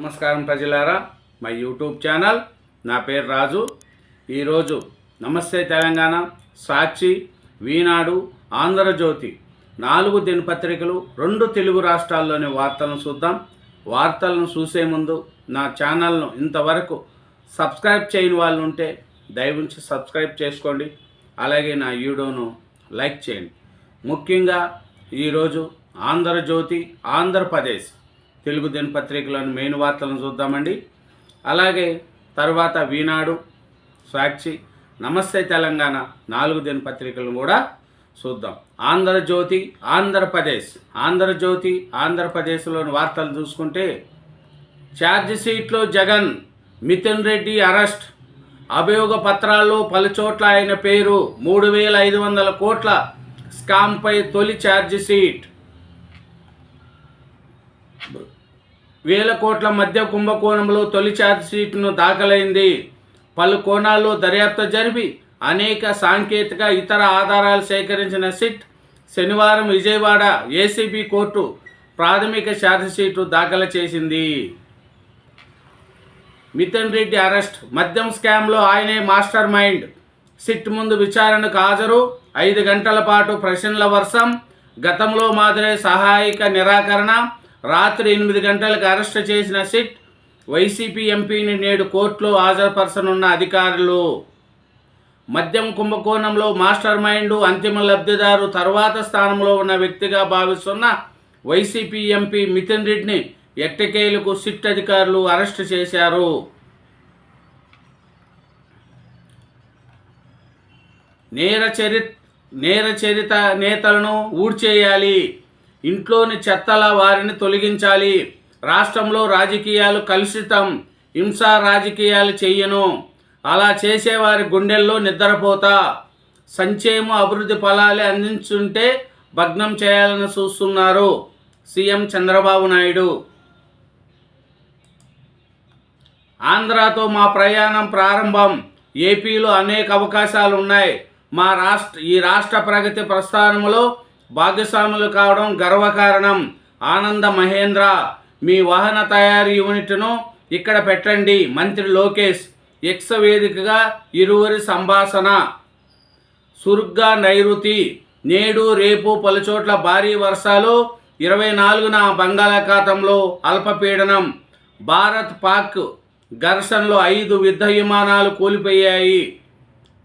నమస్కారం ప్రజలారా మా యూట్యూబ్ ఛానల్ నా పేరు రాజు. ఈరోజు నమస్తే తెలంగాణ సాక్షి వీనాడు ఆంధ్రజ్యోతి నాలుగు దినపత్రికలు రెండు తెలుగు రాష్ట్రాల్లోని వార్తలను చూద్దాం. వార్తలను చూసే ముందు నా ఛానల్ను ఇంతవరకు సబ్స్క్రైబ్ చేయని వాళ్ళు ఉంటే దయవుంచి సబ్స్క్రైబ్ చేసుకోండి. అలాగే నా వీడియోను లైక్ చేయండి. ముఖ్యంగా ఈరోజు ఆంధ్రజ్యోతి ఆంధ్రప్రదేశ్. తెలుగు దినపత్రికలోని మెయిన్ వార్తలను చూద్దామండి. అలాగే తర్వాత వీనాడు సాక్షి నమస్తే తెలంగాణ నాలుగు దినపత్రికలను కూడా చూద్దాం. ఆంధ్రజ్యోతి ఆంధ్రప్రదేశ్. ఆంధ్రజ్యోతి ఆంధ్రప్రదేశ్లోని వార్తలు చూసుకుంటే ఛార్జ్ షీట్లో జగన్ మిథున్ రెడ్డి అరెస్ట్. అభియోగ పత్రాల్లో పలుచోట్ల ఆయన పేరు. మూడు వేల ఐదు వందల కోట్ల స్కామ్పై తొలి ఛార్జ్ షీట్. వేల కోట్ల మధ్య కుంభకోణంలో తొలి ఛార్జ్షీట్ను దాఖలైంది. పలు కోణాల్లో దర్యాప్తు జరిపి అనేక సాంకేతిక ఇతర ఆధారాలు సేకరించిన సిట్ శనివారం విజయవాడ ఏసీబీ కోర్టు ప్రాథమిక ఛార్జ్షీటు దాఖలు చేసింది. మిథున్ రెడ్డి అరెస్ట్. మద్యం స్కామ్లో ఆయనే మాస్టర్ మైండ్. సిట్ ముందు విచారణకు హాజరు. ఐదు గంటల పాటు ప్రశ్నల వర్షం. గతంలో మాదిరే సహాయక నిరాకరణ. రాత్రి ఎనిమిది గంటలకు అరెస్ట్ చేసిన సిట్ వైసీపీ ఎంపీని నేడు కోర్టులో హాజరుపరచనున్న అధికారులు. మద్యం కుంభకోణంలో మాస్టర్ మైండ్ అంతిమ లబ్ధిదారు తర్వాత స్థానంలో ఉన్న వ్యక్తిగా భావిస్తున్న వైసీపీ ఎంపీ మితిన్ రెడ్డిని ఎట్టకేలకు సిట్ అధికారులు అరెస్టు చేశారు. నేర చరి నేర చరిత నేతలను ఊడ్చేయాలి. ఇంట్లోని చెత్తల వారిని తొలగించాలి. రాష్ట్రంలో రాజకీయాలు కలుషితం. హింసా రాజకీయాలు చెయ్యను. అలా చేసేవారి గుండెల్లో నిద్రపోతా. సంక్షేమ అభివృద్ధి ఫలాలు అందించుంటే భగ్నం చేయాలని చూస్తున్నారు సీఎం చంద్రబాబు నాయుడు. ఆంధ్రాతో మా ప్రయాణం ప్రారంభం. ఏపీలో అనేక అవకాశాలు ఉన్నాయి మా రాష్ట్ర ఈ రాష్ట్ర ప్రగతి ప్రస్థానంలో భాగస్వాములు కావడం గర్వకారణం. ఆనంద మహేంద్ర మీ వాహన తయారీ యూనిట్ను ఇక్కడ పెట్టండి. మంత్రి లోకేష్ ఎక్స్ వేదికగా ఇరువురి సంభాషణ. సురుగ్గా నైరుతి నేడు రేపు పలుచోట్ల భారీ వర్షాలు ఇరవై నాలుగున బంగాళాఖాతంలో అల్పపీడనం. భారత్ పాక్ ఘర్షణలో ఐదు యుద్ధ విమానాలు కూలిపోయాయి.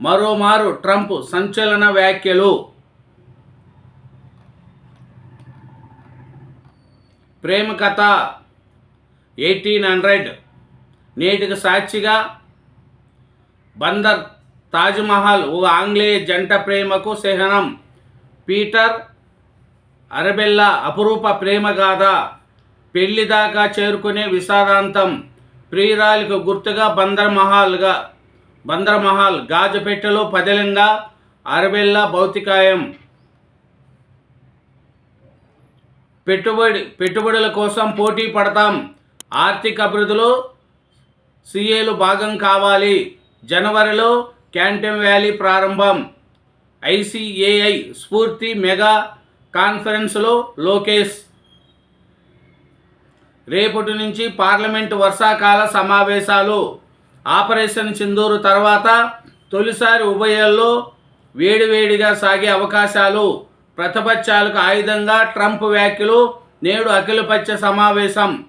మరోమారు ట్రంప్ సంచలన వ్యాఖ్యలు. ప్రేమ కథ ఎయిటీన్ హండ్రెడ్. నేటికి సాక్షిగా బందర్ తాజ్మహల్ ఓ ఆంగ్లేయ జంట ప్రేమకు చిహ్నం పీటర్ అరబెల్లా అపురూప ప్రేమ గాథ పెళ్ళి దాకా చేరుకునే విషాదాంతం ప్రియురాలికి గుర్తుగా బందర్ మహల్గా బందర్ మహల్ గాజుపెట్టెలో పదిలంగా అరబెల్లా భౌతికాయం. పెట్టుబడి పెట్టుబడుల కోసం పోటీ పడతాం. ఆర్థిక అభివృద్ధిలో సీఏలు భాగం కావాలి. జనవరిలో క్యాంటమ్ వ్యాలీ ప్రారంభం. ఐసిఏఐ స్ఫూర్తి మెగా కాన్ఫరెన్స్లో లోకేష్. రేపటి నుంచి పార్లమెంటు వర్షాకాల సమావేశాలు. ఆపరేషన్ సింధూరు తర్వాత తొలిసారి ఉభయాల్లో వేడివేడిగా సాగే అవకాశాలు. ప్రతిపక్షాలకు ఆయుధంగా ట్రంప్ వ్యాఖ్యలు నేడు అఖిలపక్ష సమావేశం.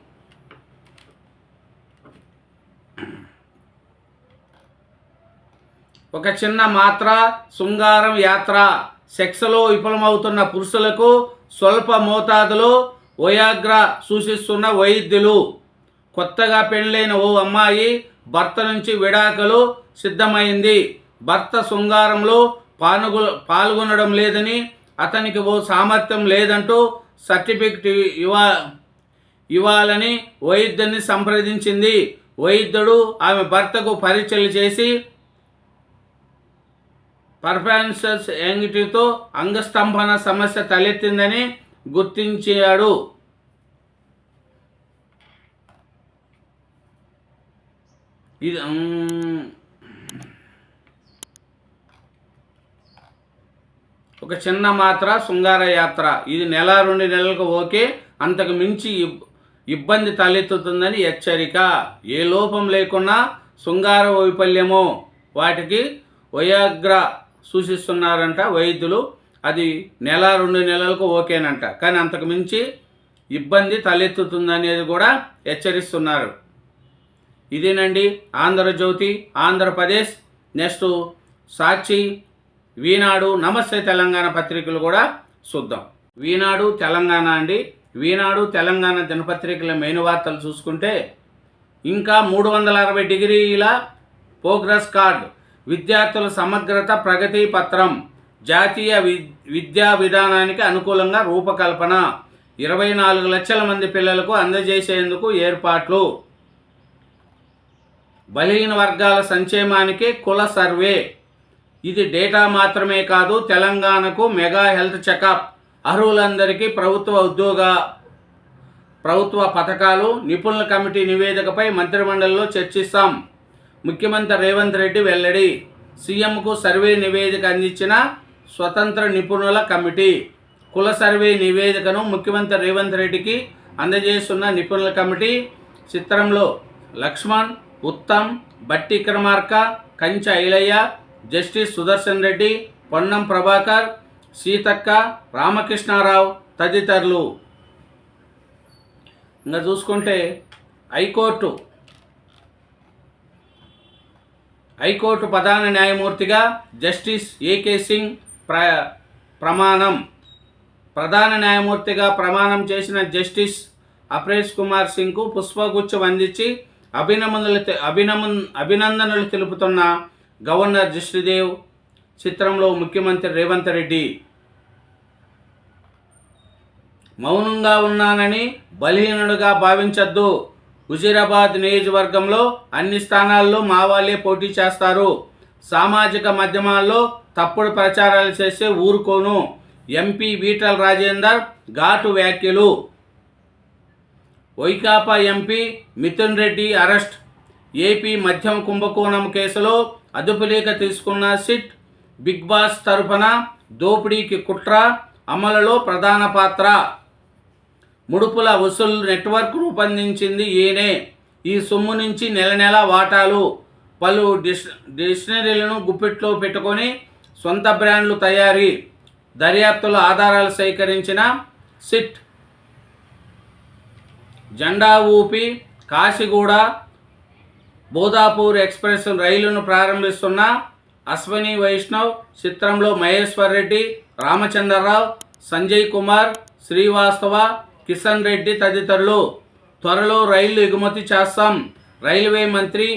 ఒక చిన్న మాత్ర శృంగారం యాత్ర. సెక్స్లో విఫలమవుతున్న పురుషులకు స్వల్ప మోతాదులో వయాగ్రా సూచిస్తున్న వైద్యులు. కొత్తగా పెళ్ళైన ఓ అమ్మాయి భర్త నుంచి విడాకులు సిద్ధమైంది. భర్త శృంగారంలో పాల్గొ పాల్గొనడం లేదని అతనికి ఓ సామర్థ్యం లేదంటూ సర్టిఫికెట్ ఇవ్వ ఇవ్వాలని వైద్యుని సంప్రదించింది. వైద్యుడు ఆమె భర్తకు పరీక్షలు చేసి పర్ఫార్మెన్సెస్ యాంగిటీతో అంగస్తంభన సమస్య తలెత్తిందని గుర్తించాడు. ఇది ఒక చిన్న మాత్ర శృంగార యాత్ర. ఇది నెల రెండు నెలలకు ఓకే. అంతకు మించి ఇబ్బంది తలెత్తుతుందని హెచ్చరిక. ఏ లోపం లేకున్నా శృంగార వైఫల్యము వాటికి వయాగ్ర సూచిస్తున్నారంట వైద్యులు. అది నెల రెండు నెలలకు ఓకేనంట. కానీ అంతకు మించి ఇబ్బంది తలెత్తుతుందనేది కూడా హెచ్చరిస్తున్నారు. ఇదేనండి. ఆంధ్రజ్యోతి ఆంధ్రప్రదేశ్. నెక్స్ట్ సాక్షి వీనాడు నమస్తే తెలంగాణ పత్రికలు కూడా చూద్దాం. వీనాడు తెలంగాణ అండి. వీనాడు తెలంగాణ దినపత్రికల మెయిన్ వార్తలు చూసుకుంటే ఇంకా మూడు వందల అరవై డిగ్రీల ప్రోగ్రెస్ కార్డ్ విద్యార్థుల సమగ్రత ప్రగతి పత్రం జాతీయ వి విద్యా విధానానికి అనుకూలంగా రూపకల్పన ఇరవై నాలుగు లక్షల మంది పిల్లలకు అందజేసేందుకు ఏర్పాట్లు. బలహీన వర్గాల సంక్షేమానికి కుల సర్వే ఇది డేటా మాత్రమే కాదు తెలంగాణకు మెగా హెల్త్ చెకప్. అర్హులందరికీ ప్రభుత్వ ఉద్యోగ ప్రభుత్వ పథకాలు నిపుణుల కమిటీ నివేదికపై మంత్రిమండలిలో చర్చిస్తాం. ముఖ్యమంత్రి రేవంత్ రెడ్డి వెల్లడి. సీఎంకు సర్వే నివేదిక అందించిన స్వతంత్ర నిపుణుల కమిటీ. కుల సర్వే నివేదికను ముఖ్యమంత్రి రేవంత్ రెడ్డికి అందజేస్తున్న నిపుణుల కమిటీ చిత్రంలో లక్ష్మణ్ ఉత్తమ్ బట్టి క్రమార్క కంచ ఐలయ్య జస్టిస్ సుదర్శన్ రెడ్డి పొన్నం ప్రభాకర్ సీతక్క రామకృష్ణారావు తదితరులు. ఇంకా చూసుకుంటే హైకోర్టు. హైకోర్టు ప్రధాన న్యాయమూర్తిగా జస్టిస్ ఏకే సింగ్ ప్ర ప్రమాణం. ప్రధాన న్యాయమూర్తిగా ప్రమాణం చేసిన జస్టిస్ అప్రేష్ కుమార్ సింగ్కు పుష్పగుచ్చం అందించి అభినందనలు అభినమ అభినందనలు తెలుపుతున్న గవర్నర్ జస్టిదేవ్ చిత్రంలో ముఖ్యమంత్రి రేవంత్ రెడ్డి. మౌనంగా ఉన్నానని బలహీనుడుగా భావించద్దు. హుజీరాబాద్ నియోజకవర్గంలో అన్ని స్థానాల్లో మా వాళ్ళే పోటీ చేస్తారు. సామాజిక మాధ్యమాల్లో తప్పుడు ప్రచారాలు చేస్తే ఊరుకోను. ఎంపీ వీటల్ రాజేందర్ ఘాటు వ్యాఖ్యలు. Vaikapa MP Mithun Reddy arrest. AP మద్యం కుంభకోణం కేసులో అదుపులేక తీసుకున్న సిట్ బిగ్ బాస్ తరఫున దోపిడీకి కుట్ర అమలులో ప్రధాన పాత్ర. ముడుపుల వసూలు నెట్వర్క్ రూపొందించింది ఈయనే. ఈ సొమ్ము నుంచి నెల నెల వాటాలు. పలు డిస్ డిక్షనరీలను గుప్పిట్లో పెట్టుకొని సొంత బ్రాండ్లు తయారీ దర్యాప్తుల ఆధారాలు సేకరించిన సిట్. జెండా ఊపి కాశీగూడ బోధాపూర్ ఎక్స్ప్రెస్ రైలును ప్రారంభిస్తున్న అశ్వని వైష్ణవ్ చిత్రంలో మహేశ్వర్ రెడ్డి రామచంద్రరావు సంజయ్ కుమార్ శ్రీవాస్తవ కిషన్ రెడ్డి తదితరులు. త్వరలో రైళ్ళు ఎగుమతి చేస్తాం. రైల్వే మంత్రి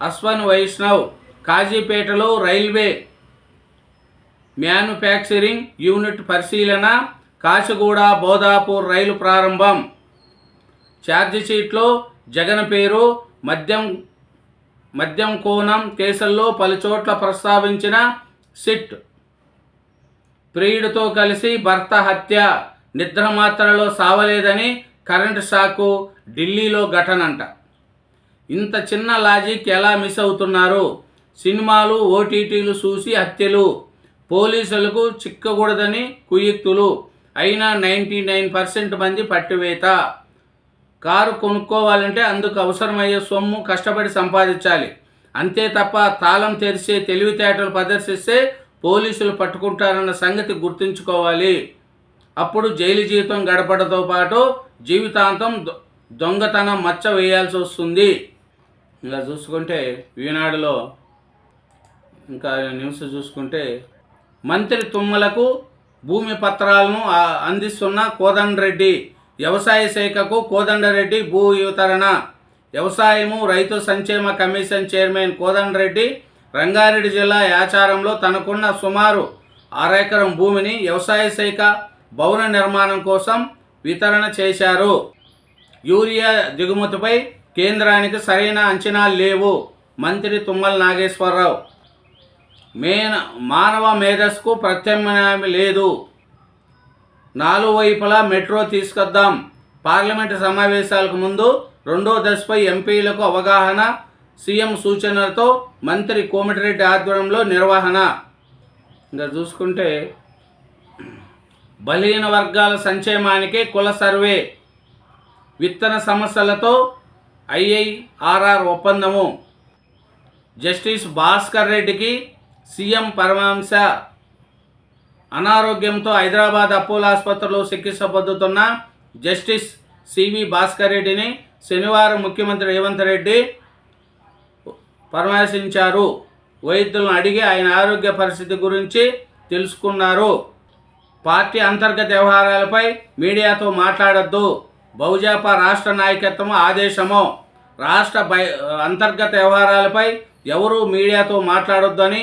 అశ్వన్ వైష్ణవ్ కాజీపేటలో రైల్వే మ్యానుఫ్యాక్చరింగ్ యూనిట్ పరిశీలన కాచిగూడ బోధాపూర్ రైలు ప్రారంభం. ఛార్జీ షీట్లో జగన్ పేరు మద్యం మద్యం కోణం కేసుల్లో పలుచోట్ల ప్రస్తావించిన సిట్. ప్రియుడితో కలిసి భర్త హత్య. నిద్ర మాత్రలో సావలేదని కరెంటు షాకు ఢిల్లీలో ఘటనంట. ఇంత చిన్న లాజిక్ ఎలా మిస్ అవుతున్నారు? సినిమాలు ఓటీటీలు చూసి హత్యలు. పోలీసులకు చిక్కకూడదని కుయుక్తులు. అయినా నైంటీ నైన్ పర్సెంట్ మంది పట్టివేత. కారు కొనుక్కోవాలంటే అందుకు అవసరమయ్యే సొమ్ము కష్టపడి సంపాదించాలి. అంతే తప్ప తాళం తెరిచే తెలివితేటలు ప్రదర్శిస్తే పోలీసులు పట్టుకుంటారన్న సంగతి గుర్తుంచుకోవాలి. అప్పుడు జైలు జీవితం గడపడంతో పాటు జీవితాంతం దొంగతనం మచ్చ వేయాల్సి వస్తుంది. ఇలా చూసుకుంటే ఈనాడులో ఇంకా న్యూస్ చూసుకుంటే మంత్రి తుమ్మలకు భూమి పత్రాలను అందిస్తున్న కోదండ్రెడ్డి వ్యవసాయ శాఖకు కోదండరెడ్డి భూ వితరణ. వ్యవసాయము రైతు సంక్షేమ కమిషన్ చైర్మన్ కోదండరెడ్డి రంగారెడ్డి జిల్లా యాచారంలో తనకున్న సుమారు అరెకరం భూమిని వ్యవసాయ శాఖ భవన నిర్మాణం కోసం వితరణ చేశారు. యూరియా దిగుమతిపై కేంద్రానికి సరైన అంచనాలు లేవు. మంత్రి తుమ్మల నాగేశ్వరరావు. మేన మానవ మేధస్కు ప్రత్యామ్నాయం లేదు. నాలుగు వైపులా మెట్రో తీసుకొద్దాం. పార్లమెంటు సమావేశాలకు ముందు రెండో దశపై ఎంపీలకు అవగాహన సీఎం సూచనలతో మంత్రి కోమటిరెడ్డి ఆధ్వర్యంలో నిర్వహణ. ఇంకా చూసుకుంటే బలహీన వర్గాల సంక్షేమానికి కుల సర్వే విత్తన సమస్యలతో ఐఐఆర్ఆర్ ఒప్పందము. జస్టిస్ భాస్కర్ రెడ్డికి సీఎం పరమాంశ అనారోగ్యంతో హైదరాబాద్ అపోలో ఆసుపత్రిలో చికిత్స పొందుతున్న జస్టిస్ సివి భాస్కర్ రెడ్డిని శనివారం ముఖ్యమంత్రి రేవంత్ రెడ్డి పరామర్శించారు. వైద్యులను అడిగి ఆయన ఆరోగ్య పరిస్థితి గురించి తెలుసుకున్నారు. పార్టీ అంతర్గత వ్యవహారాలపై మీడియాతో మాట్లాడద్దు. బహుజాపా రాష్ట్ర నాయకత్వం ఆదేశము. రాష్ట్ర అంతర్గత వ్యవహారాలపై ఎవరూ మీడియాతో మాట్లాడొద్దని